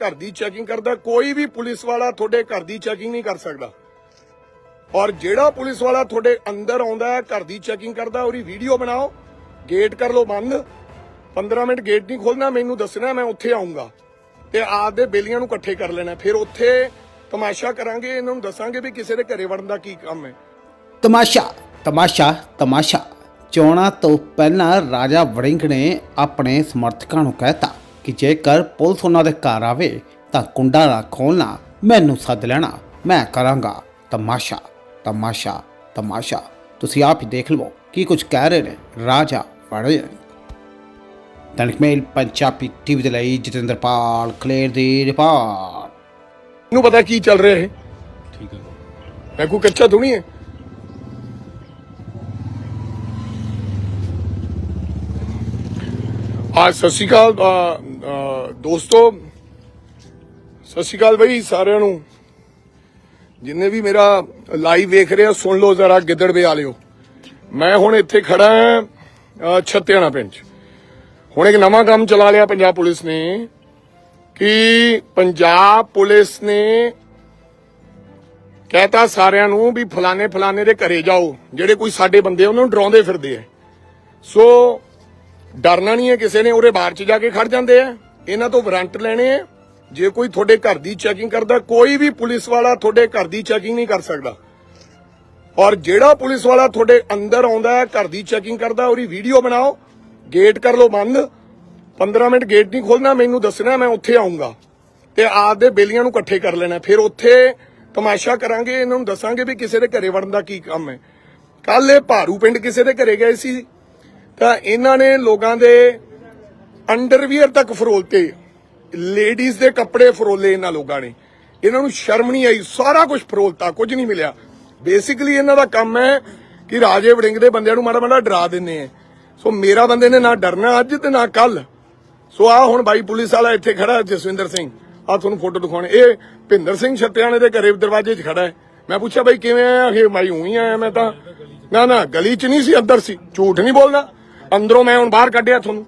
ਘਰ ਦੀ ਚੈਕਿੰਗ ਕਰਦਾ, ਕੋਈ ਵੀ ਪੁਲਿਸ ਵਾਲਾ ਤੁਹਾਡੇ ਘਰ ਦੀ ਚੈਕਿੰਗ ਨਹੀਂ ਕਰ ਸਕਦਾ। ਔਰ ਜਿਹੜਾ ਪੁਲਿਸ ਵਾਲਾ ਤੁਹਾਡੇ ਅੰਦਰ ਆਉਂਦਾ ਹੈ, ਘਰ ਦੀ ਚੈਕਿੰਗ ਕਰਦਾ, ਉਹਦੀ ਵੀਡੀਓ ਬਣਾਓ ਗੇਟ ਕਰ ਲਓ ਬੰਦ। 15 ਮਿੰਟ ਗੇਟ ਨਹੀਂ ਖੋਲਣਾ ਮੈਨੂੰ ਦੱਸਣਾ, ਮੈਂ ਉੱਥੇ ਆਉਂਗਾ ਤੇ ਆਪਦੇ ਬੇਲੀਆਂ ਨੂੰ ਇਕੱਠੇ ਕਰ ਲੈਣਾ। ਫਿਰ ਉੱਥੇ ਤਮਾਸ਼ਾ ਕਰਾਂਗੇ, ਇਹਨਾਂ ਨੂੰ ਦੱਸਾਂਗੇ ਵੀ ਕਿਸੇ ਦੇ ਘਰੇ ਵੜਨ ਦਾ ਕੀ ਕੰਮ ਹੈ। ਤਮਾਸ਼ਾ ਤਮਾਸ਼ਾ ਤਮਾਸ਼ਾ। ਚੋਣਾਂ ਤੋਂ ਪਹਿਲਾਂ ਰਾਜਾ ਵੜਿੰਗ ਨੇ ਆਪਣੇ ਸਮਰਥਕਾਂ ਨੂੰ ਕਹਿਤਾ ਕਿ ਜੇਕਰ ਪੁਲਿਸ ਉਹਨਾਂ ਦੇ ਘਰ ਆਵੇ ਤਾਂ ਕੁੰਡਾ ਨਾ ਖੋਲਣਾ ਮੈਨੂੰ ਸੱਦ ਲੈਣਾ ਮੈਂ ਕਰਾਂਗਾ। ਤਮਾਸ਼ਾ ਤਮਾਸ਼ਾ ਤਮਾਸ਼ਾ। ਤੁਸੀਂ ਆਪ ਹੀ ਦੇਖ ਲਵੋ ਕੀ ਕੁਝ ਕਹਿ ਰਹੇ ਨੇ ਰਾਜਾ ਵੜਿੰਗ ਦੈਨਿਕ ਮੇਲ ਪੰਜਾਬੀ ਟੀਵੀ ਦੇ ਲਈ ਜਤਿੰਦਰਪਾਲ ਕਲੇਰ ਦੀ ਰਿਪੋਰਟ। ਨੂੰ ਪਤਾ ਕੀ ਚੱਲ ਰਿਹਾ ਹੈ ਠੀਕ ਹੈ। ਮੈਂ ਕੋਈ ਕੱਚਾ ਥੋੜੀ ਹੈ? ਆ ਸਤਿ ਸ਼੍ਰੀ ਅਕਾਲ ਦੋਸਤੋ, ਸਤਿ ਸ਼੍ਰੀ ਅਕਾਲ ਬਈ ਸਾਰਿਆਂ ਨੂੰ। ਜਿੰਨੇ ਵੀ ਮੇਰਾ ਲਾਈਵ ਵੇਖ ਰਹੇ ਹੋ ਸੁਣ ਲਓ ਜ਼ਰਾ ਗਿੱਦੜਵੇ ਵਾਲਿਓ ਮੈਂ ਹੁਣ ਇੱਥੇ ਖੜਾ ਹਾਂ ਛੱਤਿਆਣਾ ਪਿੰਡ 'ਚ। ਹੁਣ ਇੱਕ ਨਵਾਂ ਕੰਮ ਚਲਾ ਲਿਆ ਪੰਜਾਬ ਪੁਲਿਸ ਨੇ ਕਿ ਪੰਜਾਬ ਪੁਲਿਸ ਨੇ ਕਹਤਾ ਸਾਰਿਆਂ ਨੂੰ ਵੀ ਫਲਾਣੇ ਫਲਾਣੇ ਦੇ ਘਰੇ ਜਾਓ, ਜਿਹੜੇ ਕੋਈ ਸਾਡੇ ਬੰਦੇ ਉਹਨਾਂ ਨੂੰ ਡਰਾਉਂਦੇ ਫਿਰਦੇ ਐ ਸੋ ਡਰਨਾ ਨਹੀਂ ਹੈ, ਕਿਸੇ ਨੇ ਉਹਦੇ ਬਾਹਰ ਚ ਜਾ ਕੇ ਖੜ ਜਾਂਦੇ ਆ। ਇਹਨਾਂ ਤੋਂ ਵਾਰੰਟ ਲੈਣੇ ਆ। ਜੇ ਕੋਈ ਤੁਹਾਡੇ ਘਰ ਦੀ ਚੈਕਿੰਗ ਕਰਦਾ, ਕੋਈ ਵੀ ਪੁਲਿਸ ਵਾਲਾ ਤੁਹਾਡੇ ਘਰ ਦੀ ਚੈਕਿੰਗ ਨਹੀਂ ਕਰ ਸਕਦਾ। ਔਰ ਜਿਹੜਾ ਪੁਲਿਸ ਵਾਲਾ ਤੁਹਾਡੇ ਅੰਦਰ ਆਉਂਦਾ ਹੈ, ਘਰ ਦੀ ਚੈਕਿੰਗ ਕਰਦਾ, ਉਹਦੀ ਵੀਡੀਓ ਬਣਾਓ ਗੇਟ ਕਰ ਲਓ ਬੰਦ। 15 ਮਿੰਟ ਗੇਟ ਨਹੀਂ ਖੋਲਣਾ ਮੈਨੂੰ ਦੱਸਣਾ, ਮੈਂ ਉੱਥੇ ਆਉਂਗਾ ਤੇ ਆਪਦੇ ਬੇਲੀਆਂ ਨੂੰ ਇਕੱਠੇ ਕਰ ਲੈਣਾ। ਫਿਰ ਉੱਥੇ ਤਮਾਸ਼ਾ ਕਰਾਂਗੇ, ਇਹਨਾਂ ਨੂੰ ਦੱਸਾਂਗੇ ਵੀ ਕਿਸੇ ਦੇ ਘਰੇ ਵੜਨ ਦਾ ਕੀ ਕੰਮ ਹੈ। ਕੱਲ ਇਹ ਭਾਰੂ ਪਿੰਡ ਕਿਸੇ ਦੇ ਘਰੇ ਗਏ ਸੀ। ਤਾਂ ਇਹਨਾਂ ਨੇ ਲੋਕਾਂ ਦੇ ਅੰਡਰਵੀਅਰ ਤੱਕ ਫਰੋਲਤੇ ਲੇਡੀਜ਼ ਦੇ ਕੱਪੜੇ ਫਰੋਲੇ ਇਹਨਾਂ ਲੋਕਾਂ ਨੇ। ਇਹਨਾਂ ਨੂੰ ਸ਼ਰਮ ਨਹੀਂ ਆਈ, ਸਾਰਾ ਕੁਝ ਫਰੋਲਤਾ, ਕੁਝ ਨਹੀਂ ਮਿਲਿਆ। ਬੇਸਿਕਲੀ ਇਹਨਾਂ ਦਾ ਕੰਮ ਹੈ ਕਿ ਰਾਜੇ ਵੜਿੰਗ ਦੇ ਬੰਦਿਆਂ ਨੂੰ ਮਾੜਾ ਮਾੜਾ ਡਰਾ ਦਿੰਦੇ ਆ। ਸੋ ਮੇਰਾ ਬੰਦੇ ਨੇ ਨਾ ਡਰਨਾ ਅੱਜ ਤੇ ਨਾ ਕੱਲ ਸੋ ਆ ਹੁਣ ਬਾਈ ਪੁਲਿਸ ਵਾਲਾ ਇੱਥੇ ਖੜਾ, ਜਸਵਿੰਦਰ ਸਿੰਘ। ਆ ਤੁਹਾਨੂੰ ਫੋਟੋ ਦਿਖਾਉਣੇ। ਇਹ ਭਿੰਦਰ ਸਿੰਘ ਛੱਤਿਆਣੇ ਦੇ ਘਰੇ ਦਰਵਾਜ਼ੇ 'ਚ ਖੜਾ ਹੈ। ਮੈਂ ਪੁੱਛਿਆ, ਬਾਈ ਕਿਵੇਂ ਆਇਆ? ਇਹ ਮਾਈ, ਉਹੀ ਆਇਆ ਮੈਂ ਤਾਂ। ਨਾ ਨਾ, ਗਲੀ 'ਚ ਨਹੀਂ ਸੀ, ਅੰਦਰ ਸੀ। ਝੂਠ ਨਹੀਂ ਬੋਲਦਾ ਅੰਦਰੋਂ ਮੈਂ ਹੁਣ ਬਾਹਰ ਕੱਢਿਆ ਤੁਹਾਨੂੰ।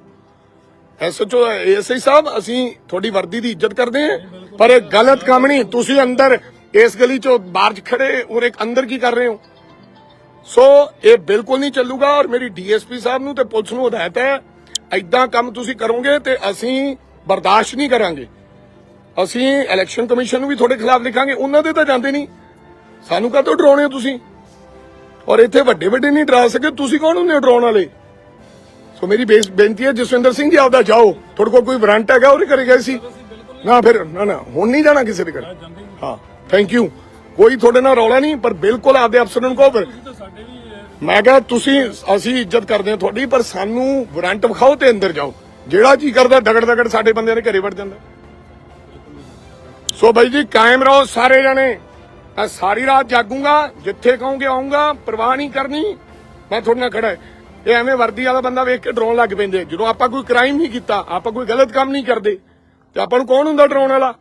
ਐਸਐਚਓ ਐਸਆਈ ਸਾਹਿਬ, ਅਸੀਂ ਤੁਹਾਡੀ ਵਰਦੀ ਦੀ ਇੱਜ਼ਤ ਕਰਦੇ ਹਾਂ, ਪਰ ਇਹ ਗਲਤ ਕੰਮ ਨਹੀਂ। ਤੁਸੀਂ ਅੰਦਰ ਇਸ ਗਲੀ 'ਚੋਂ ਬਾਹਰ ਖੜੇ ਔਰ ਇੱਕ ਅੰਦਰ ਕੀ ਕਰ ਰਹੇ ਹੋ? ਸੋ ਇਹ ਬਿਲਕੁਲ ਨਹੀਂ ਚੱਲੂਗਾ ਔਰ ਮੇਰੀ ਡੀਐਸਪੀ ਸਾਹਿਬ ਨੂੰ ਤੇ ਪੁਲਿਸ ਨੂੰ ਹਦਾਇਤ ਹੈ ਐਦਾਂ ਕੰਮ ਤੁਸੀਂ ਕਰੋਗੇ ਤੇ ਅਸੀਂ ਬਰਦਾਸ਼ਤ ਨਹੀਂ ਕਰਾਂਗੇ। ਅਸੀਂ ਇਲੈਕਸ਼ਨ ਕਮਿਸ਼ਨ ਨੂੰ ਵੀ ਤੁਹਾਡੇ ਖਿਲਾਫ ਲਿਖਾਂਗੇ, ਉਹਨਾਂ ਦੇ ਤਾਂ ਜਾਂਦੇ ਨਹੀਂ। ਸਾਨੂੰ ਕਾਹਤੋਂ ਡਰਾਉਣੇ ਹੋ ਤੁਸੀਂ? ਔਰ ਇੱਥੇ ਵੱਡੇ ਵੱਡੇ ਨਹੀਂ ਡਰਾ ਸਕੇ ਤੁਸੀਂ ਕੌਣ ਹੁੰਦੇ ਹੋ ਡਰਾਉਣ ਵਾਲੇ? ਸੋ ਮੇਰੀ ਬੇਸ ਬੇਨਤੀ ਹੈ, ਜਸਵਿੰਦਰ ਸਿੰਘ ਜੀ ਆਪਦਾ ਜਾਓ। ਤੁਹਾਡੇ ਕੋਲ ਕੋਈ ਵਾਰੰਟ ਹੈਗਾ ਉਹਦੇ ਘਰੇ ਗਏ ਸੀ। ਨਾ, ਫਿਰ ਨਾ ਨਾ, ਹੁਣ ਨਹੀਂ ਜਾਣਾ ਕਿਸੇ ਦੇ ਘਰ। ਹਾਂ ਥੈਂਕ ਯੂ ਕੋਈ ਤੁਹਾਡੇ ਨਾਲ ਰੌਲਾ ਨਹੀਂ, ਪਰ ਬਿਲਕੁਲ ਆਪਦੇ ਅਫਸਰਾਂ ਨੂੰ ਕਹੋ, ਫਿਰ। ਮੈਂ ਕਿਹਾ, ਤੁਸੀਂ, ਅਸੀਂ ਇੱਜ਼ਤ ਕਰਦੇ ਹਾਂ ਤੁਹਾਡੀ, ਪਰ ਸਾਨੂੰ ਵਾਰੰਟ ਵਿਖਾਓ ਤੇ ਅੰਦਰ ਜਾਓ। ਜਿਹੜਾ ਜੀ ਕਰਦਾ ਦਗੜ ਦਗੜ ਸਾਡੇ ਬੰਦਿਆਂ ਦੇ ਘਰੇ ਵੜ ਜਾਂਦਾ। ਸੋ ਬਾਈ ਜੀ, ਕਾਇਮ ਰਹੋ ਸਾਰੇ ਜਣੇ। ਮੈਂ ਸਾਰੀ ਰਾਤ ਜਾਗੂੰਗਾ, ਜਿੱਥੇ ਕਹੋਗੇ ਆਉਂਗਾ, ਪਰਵਾਹ ਨਹੀਂ ਕਰਨੀ। ਮੈਂ ਤੁਹਾਡੇ ਨਾਲ ਖੜਾ ਹੈ। ਇਹ ਐਵੇਂ ਵਰਦੀ ਵਾਲਾ ਬੰਦਾ ਵੇਖ ਕੇ ਡਰਾਉਣ ਲੱਗ ਪੈਂਦੇ। ਜਦੋਂ ਆਪਾਂ ਕੋਈ ਕ੍ਰਾਈਮ ਨਹੀਂ ਕੀਤਾ, ਆਪਾਂ ਕੋਈ ਗਲਤ ਕੰਮ ਨਹੀਂ ਕਰਦੇ, ਤੇ ਆਪਾਂ ਨੂੰ ਕੌਣ ਹੁੰਦਾ ਡਰਾਉਣ ਵਾਲਾ?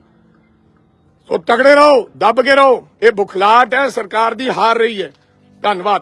ਸੋ ਤਗੜੇ ਰਹੋ, ਦੱਬ ਕੇ ਰਹੋ। ਇਹ ਬੁਖਲਾਟ ਹੈ, ਸਰਕਾਰ ਦੀ ਹਾਰ ਰਹੀ ਹੈ। ਧੰਨਵਾਦ।